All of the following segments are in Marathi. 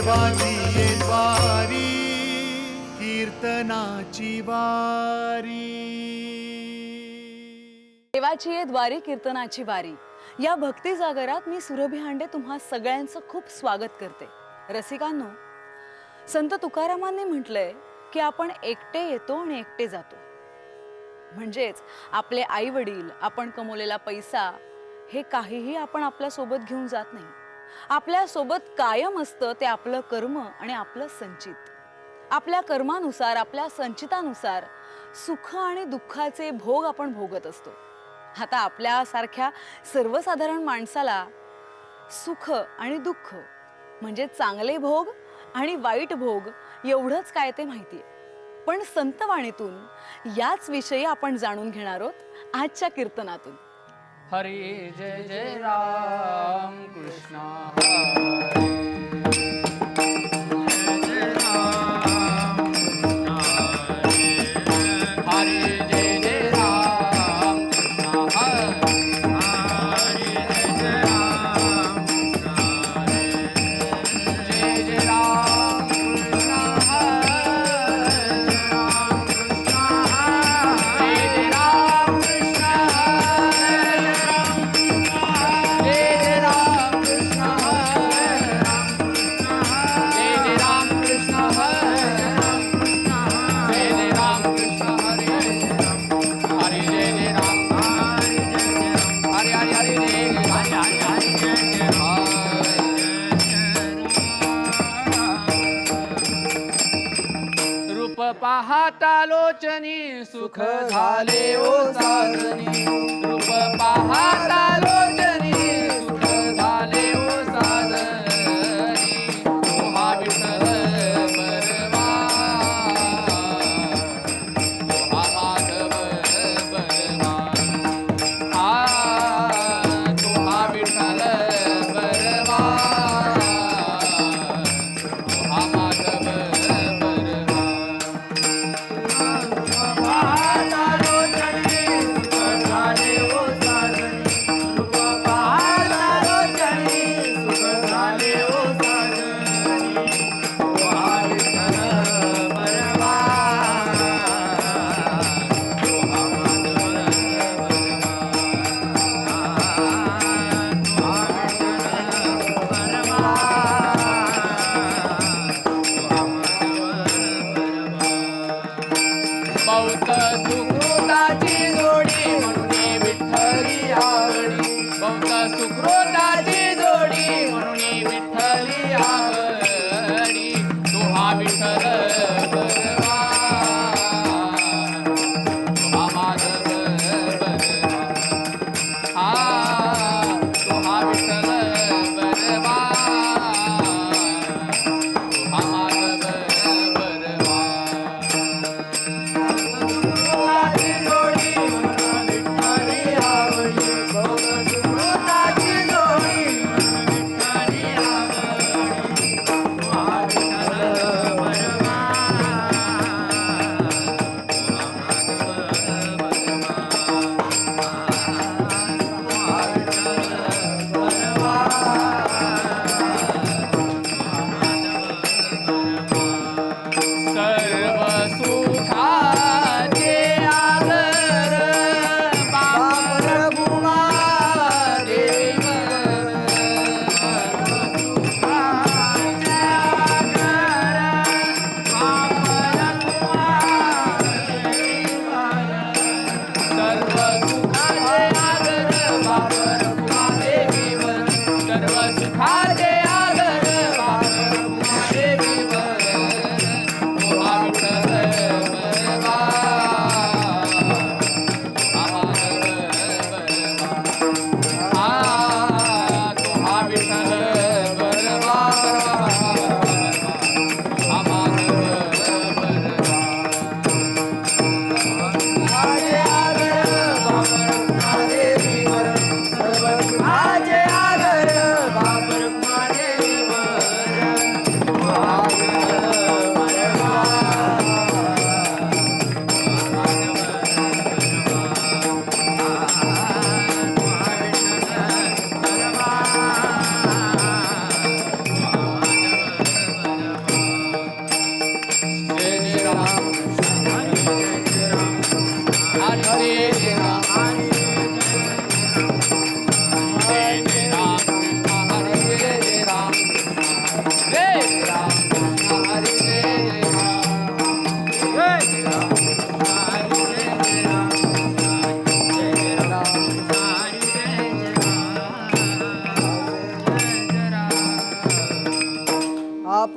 देवाची वारी कीर्तनाची वारी. देवाची ये द्वारी कीर्तनाची वारी. या भक्ती जागरात मी सुरभी हांडे तुम्हा सगळ्यांचं खूप स्वागत करते. रसिकांनो संत तुकारामांनी म्हटलंय की आपण एकटे येतो आणि एकटे जातो. म्हणजेच आपले आई वडील आपण कमवलेला पैसा हे काहीही आपण आपल्यासोबत घेऊन जात नाही. आपल्यासोबत कायम असतं ते आपलं कर्म आणि आपलं संचित. आपल्या कर्मानुसार आपल्या संचितानुसार सुख आणि दुःखाचे भोग आपण भोगत असतो. आता आपल्यासारख्या सर्वसाधारण माणसाला सुख आणि दुःख म्हणजे चांगले भोग आणि वाईट भोग एवढंच काय ते माहितीये पण संतवाणीतून याच विषयी आपण जाणून घेणार आहोत आजच्या कीर्तनातून. हरी जय जय राम कृष्ण रूप पाहता लोचनी सुख झाले ओ साधनी. रूप पाहता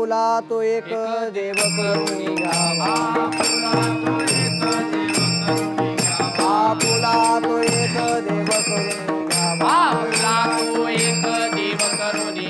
आपुला तो एक देव करून आपुला तो एक देव करून आपुला तो एक देव करून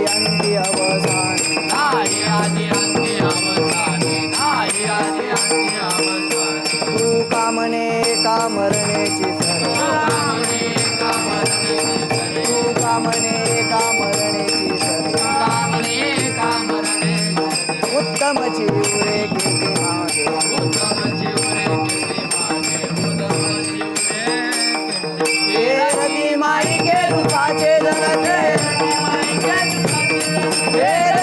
Ele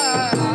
la la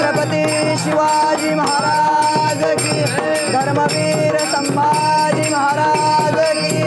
Chhatrapati Shivaji Maharaj की धर्मवीर संभाजी महाराज की.